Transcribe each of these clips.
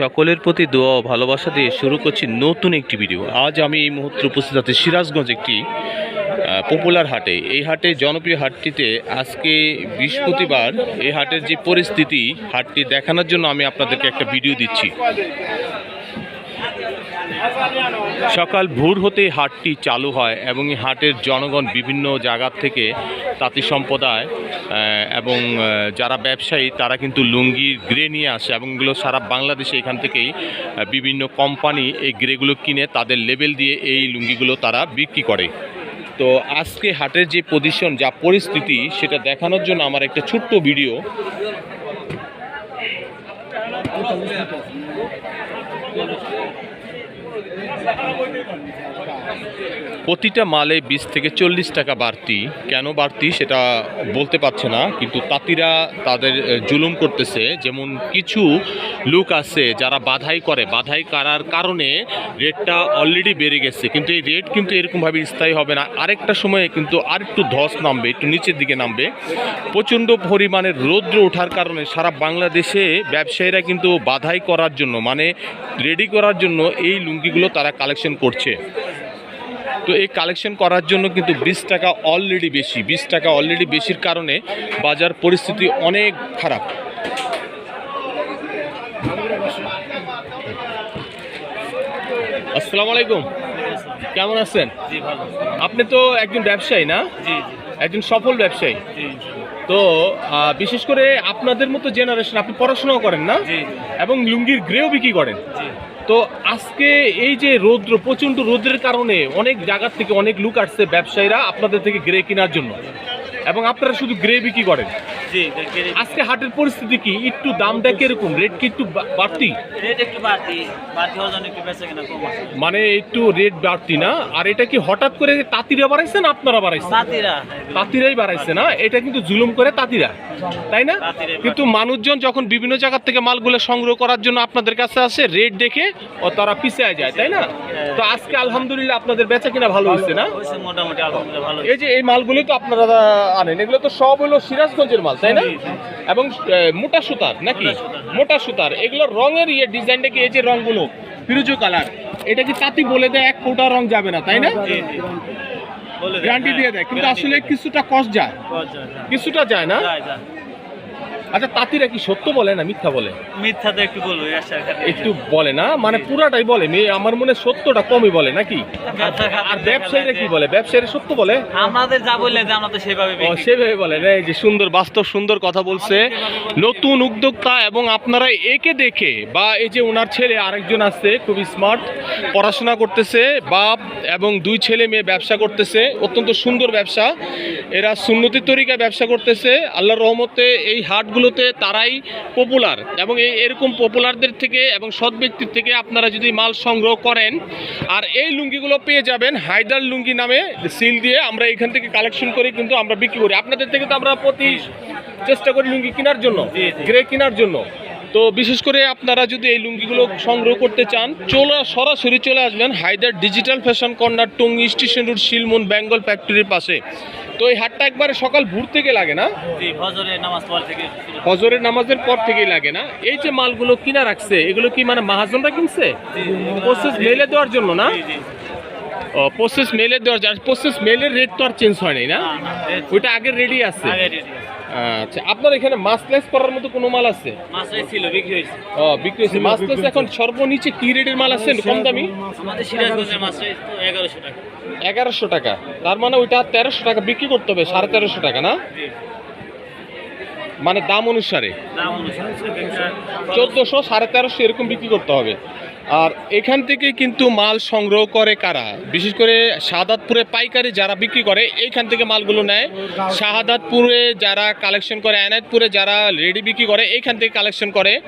সকলের প্রতি দোয়া ও ভালোবাসা দিয়ে শুরু করছি নতুন একটি ভিডিও। আজ আমি এই মুহূর্তে উপস্থিত আছি সিরাজগঞ্জ একটি পপুলার হাটে। এই হাটে, জনপ্রিয় হাটটিতে আজকে বৃহস্পতিবার এই হাটের যে পরিস্থিতি, হাটটি দেখানোর জন্য আমি আপনাদেরকে একটা ভিডিও দিচ্ছি। সকাল ভোর হতেই হাটটি চালু হয় এবং এই হাটের জনগণ বিভিন্ন জায়গা থেকে তাঁতি সম্প্রদায় এবং যারা ব্যবসায়ী তারা কিন্তু লুঙ্গির গ্রে নিয়ে আসে এবং এগুলো সারা বাংলাদেশে এখান থেকেই বিভিন্ন কোম্পানি এই গ্রেগুলো কিনে তাদের লেবেল দিয়ে এই লুঙ্গিগুলো তারা বিক্রি করে। তো আজকে হাটের যে পজিশন যা পরিস্থিতি, সেটা দেখানোর জন্য আমার একটা ছোট্ট ভিডিও 하고 있는 겁니다. প্রতিটা মালে বিশ থেকে চল্লিশ টাকা বাড়তি। কেন বাড়তি সেটা বলতে পারছে না, কিন্তু তাঁতিরা তাদের জুলুম করতেছে। যেমন কিছু লোক আছে যারা বাধাই করে, বাধাই করার কারণে রেটটা অলরেডি বেড়ে গেছে, কিন্তু এই রেট কিন্তু এরকমভাবে স্থায়ী হবে না। আরেকটা সময়ে কিন্তু আরেকটু ধস নামবে, একটু নিচের দিকে নামবে। প্রচণ্ড পরিমাণে রৌদ্র ওঠার কারণে সারা বাংলাদেশে ব্যবসায়ীরা কিন্তু বাধাই করার জন্য মানে রেডি করার জন্য এই লুঙ্গিগুলো তারা কালেকশন করছে। তো এই কালেকশন করার জন্য কিন্তু বিশ টাকা অলরেডি বেশি বিশ টাকা অলরেডি বেশির কারণে বাজার পরিস্থিতি অনেক খারাপ। আসসালামু আলাইকুম। কেমন আছেন? আপনি তো একজন ব্যবসায়ী না? একজন সফল ব্যবসায়ী। তো বিশেষ করে আপনাদের মতো জেনারেশন আপনি পড়াশোনাও করেন না? এবং লুঙ্গির গ্রেও বিক্রি করেন? তো আজকে এই যে রৌদ্র, প্রচণ্ড রোদ্রের কারণে অনেক জায়গার থেকে অনেক লুক আসছে ব্যবসায়ীরা আপনাদের থেকে গ্রে কেনার জন্য। এবং আপনারা শুধু গ্রে বিক্রি করেন। আজকে হাটের পরিস্থিতি কি? একটু দামটা কীরকম? রেট কি একটু বাড়তি? রেট একটু বাড়তি বাড়তি হওয়ার জন্য একটু বেঁচে কিনা কম মানে একটু রেট বাড়তি না? আর এটা কি হঠাৎ করে তাঁতিরা বাড়াইছে না আপনারা বাড়াইছেন? তাঁতিরা। তাঁতিরাই বাড়াইছে না? এটা কিন্তু জুলুম করে তাঁতিরা। তাই না? কিন্তু মানুষজন যখন বিভিন্ন জায়গা থেকে মালগুলো সংগ্রহ করার জন্য আপনাদের কাছে আসে রেট দেখে ও তারা পিছিয়ে যায় তাই না? তো আজকে আলহামদুলিল্লাহ আপনাদের বেচা কিনা ভালো হচ্ছে না? হয়েছে মোটামুটি আলহামদুলিল্লাহ ভালো এই যে এই মালগুলো তো আপনারা আনেন এগুলো তো সব হলো সিরাজগঞ্জের মাল তাই না। এবং মোটা সুতার নাকি? মোটা সুতার, হ্যাঁ। মোটা সুতার। এগুলো রঙের ইয়ে ডিজাইনটা কি এই যে রঙগুলো পিরুজো কালার? এটা কি তাঁতি বলে দেয়? এক ফোঁটা রং যাবে না তাই না? গ্যারান্টি হ্যাঁ, দিয়ে দেয়। কিন্তু আসলে কিছুটা কষ্ট যায়। হ্যাঁ। কিছুটা যায় না। আচ্ছা তাঁতিরা কি সত্য বলে না মিথ্যা বলে? মিথ্যা তো একটু বলব। একটু বলে না মানে পুরাটাই বলে আমার মনে সত্যটা কমই বলে নাকি? আর ব্যবসায়ীরা কি বলে? ব্যবসায়ীরা। সত্য বলে? আমাদের যা বললে আমরা তো সেভাবে সেভাবে বলে। এই যে সুন্দর বাস্তব সুন্দর কথা বলছে। নতুন উদ্যোক্তা এবং আপনারা একে দেখে বা এই যে ওনার ছেলে আরেকজন আছে খুব স্মার্ট পড়াশোনা করতেছে বাপ এবং দুই ছেলে মেয়ে ব্যবসা করতেছে অত্যন্ত সুন্দর ব্যবসা। এরা সুন্নতি তরিকা ব্যবসা করতেছে। আল্লাহ রহমতে এই হাটগুলোতে তারাই পপুলার এবং এই এরকম পপুলারদের থেকে এবং সৎ ব্যক্তির থেকে আপনারা যদি মাল সংগ্রহ করেন আর এই লুঙ্গিগুলো পেয়ে যাবেন হায়দার লুঙ্গি নামে সিল দিয়ে আমরা এখান থেকে কালেকশন করি কিন্তু আমরা বিক্রি করি আপনাদের থেকে তো আমরা প্রতি চেষ্টা করি লুঙ্গি কেনার জন্য। গ্রে কেনার জন্য তো বিশেষ করে আপনারা যদি এই লুঙ্গিগুলো সংগ্রহ করতে চান চলে সরাসরি চলে আসবেন Haidar digital fashion corner Tongi station road Shilmon Bengal ফ্যাক্টরির পাশে। তো এই হাটটা একবারে সকাল ভোর থেকে লাগে না। হজরের নামাজের পর থেকেই লাগে না? এই যে মালগুলো কিনা রাখছে এগুলো কি মানে মাহাজনরা কিনছে। প্রসেস মেলে দেওয়ার জন্য না? জি, জি। প্রসেস মেলে দেওয়ার জন্য প্রসেস মেলের রেট তো আর চেঞ্জ হয় নাই না? ওইটা আগের রেডি আছে। আগে ready আছে। আচ্ছা আপনার এখানে মাছলেস করার মতো কোনো মাল আছে? মাছটাই ছিল বিক্রি হয়েছে। ও বিক্রি হয়েছে। মাছলেস এখন সর্বনিচে কি রেটের মাল আছে? কম দামি। আমাদের সিরাজগঞ্জের মাছটাই এগারোশো টাকা। এগারোশো টাকা। তার মানে ওইটা তেরোশো টাকা বিক্রি করতে হবে সাড়ে তেরোশো টাকা না? মানে দাম অনুসারে। দাম অনুসারে। চোদ্দোশো সাড়ে তেরোশো এরকম বিক্রি করতে হবে। আর এখান থেকে কিন্তু মাল সংগ্রহ করে কারা? বিশেষ করে শাহাদাতপুরে পাইকারি যারা বিক্রি করে, এইখান থেকে মালগুলো নেয়। শাহাদাতপুরে যারা কালেকশন করে এনায়তপুরে যারা রেডি বিক্রি করে, এইখান থেকে কালেকশন করে।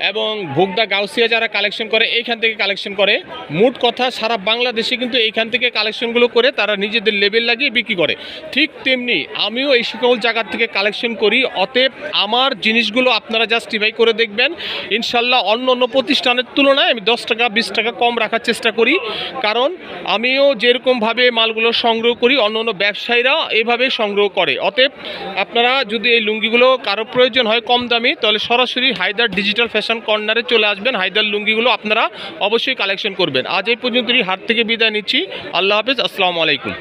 এবং ভোগদা গাউসিয়া যারা কালেকশন করে, এইখান থেকে কালেকশন করে। মোট কথা সারা বাংলাদেশে কিন্তু এইখান থেকে কালেকশনগুলো করে তারা নিজেদের লেভেল লাগিয়ে বিক্রি করে। ঠিক তেমনি আমিও এই সকল জায়গা থেকে কালেকশন করি। অতএব আমার জিনিসগুলো আপনারা জাস্টিফাই করে দেখবেন। ইনশাল্লাহ অন্য অন্য প্রতিষ্ঠানের তুলনায় আমি দশ টাকা, বিশ টাকা কম রাখার চেষ্টা করি। কারণ আমিও যেরকমভাবে মালগুলো সংগ্রহ করি অন্য অন্য ব্যবসায়ীরা এইভাবে সংগ্রহ করে। অতএব আপনারা যদি এই লুঙ্গিগুলো কারও প্রয়োজন হয় কম দামি, তাহলে সরাসরি হায়দার ডিজিটাল ফ্যাশন কর্নারে চলে আসবেন। হায়দার লুঙ্গিগুলো আপনারা অবশ্যই কালেকশন করবেন। আজ এই পর্যন্তই, হাট থেকে বিদায় নিচ্ছি। আল্লাহ হাফেজ, আসসালামু আলাইকুম।